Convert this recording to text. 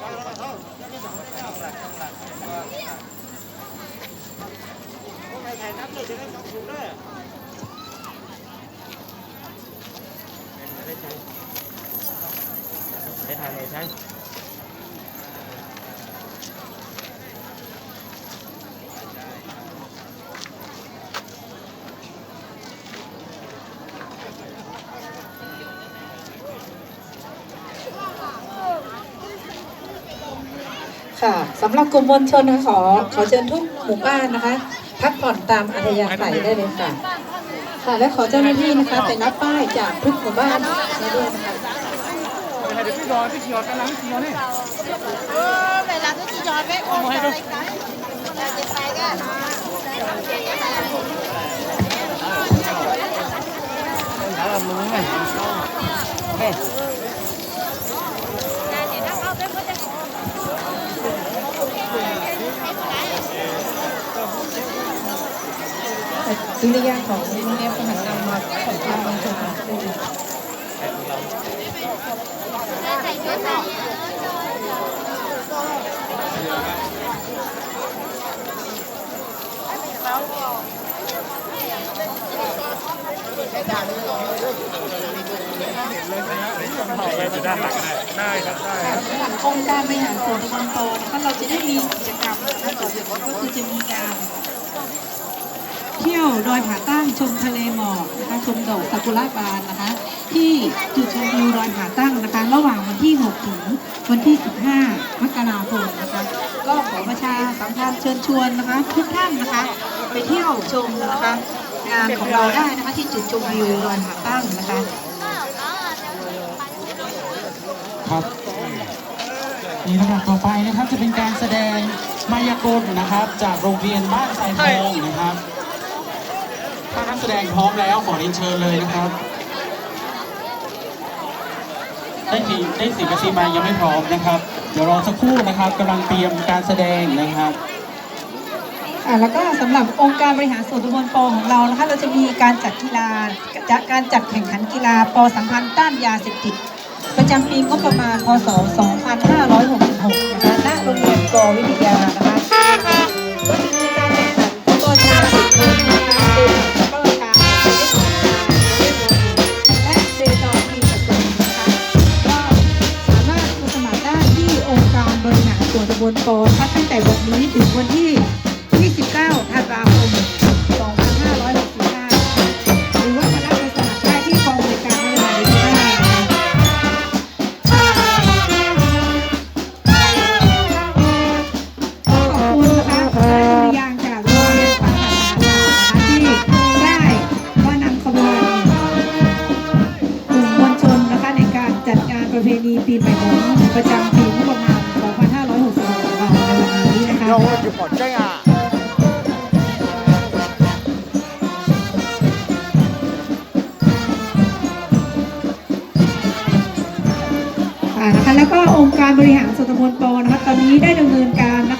ใช้ถ่ายไหนใช้ ค่ะสำหรับกลุ่มมวลชนนะคะขอขอเชิญทุกหมู่บ้านนะคะ พักผ่อนตามอัธยาศัยได้เลยค่ะ ค่ะและขอเจ้าหน้าที่นะคะไปรับป้ายจากทุกหมู่บ้านมาด้วยนะคะเดี๋ยวพี่รอพี่ขี่รถกันหลังขี่รถนี่เออเวลาที่จอดไว้โอ้ยจะไปกัน ถามมึงไงเฮ้ย ดุริยางของโรงเรียนสหัสนำมาของทางมวลชนค่ะจะด้านหลังได้ได้ครับได้ค่ะสำหรับองค์การบริหารส่วนตำบลโตนะคะเราจะได้มีกิจกรรมนะคะต่อจากนี้ก็คือจะมีการเที่ยวดอยผาตั้งชมทะเลหมอกนะคะชมดอกซากุระบานนะคะ ที่จุดชมวิวดอยผาตั้งนะคะ ระหว่างวันที่ 6 ถึงวันที่ 15 มกราคมนะคะ ก็ขอประชาสัมพันธ์เชิญชวนนะคะ ทุกท่านนะคะ ไปเที่ยวชมนะคะงานของเราได้นะคะที่จุดชมวิวดอยผาตั้งนะคะครับนี่ลำดับต่อไปนะครับจะเป็นการแสดงมายากลนะครับ จากโรงเรียนบ้านสายทองนะครับ ถ้านักแสดงพร้อมแล้วขอเรียนเชิญเลยนะครับ ได้สีได้สีกระสีมายังไม่พร้อมนะครับ เดี๋ยวรอสักครู่นะครับกำลังเตรียมการแสดงนะครับอ่าแล้วก็สำหรับองค์การบริหารส่วนตำบลปอของเรานะคะเราจะมีการจัดกีฬาจะการจัดแข่งขันกีฬาปอสัมพันธ์ต้านยาเสพติดประจำปีงบประมาณพศ 2566 นะคะณโรงเรียนกอวิทยานะคะ ตำบลปอนะตั้งแต่วันนี้ถึงวันที่ 29 ธันวาคม 2565 หรือว่าจะรับไปสมัครได้ที่กองบริการพัฒนาเด็กได้ขอบคุณนะคะทานดุริยางค์จากโรงเรียนขวัญพัฒนานะคะที่ได้ว่านำขบวนกลุ่มมวลชนนะคะในการจัดงานประเพณีปีใหม่หลวงประจำปี วันนี้นะคะเรนะคะแล้วก็องค์การบริหารส่วนตำบลปนะคะตอนนี้ได้ดำเนินการนะคะ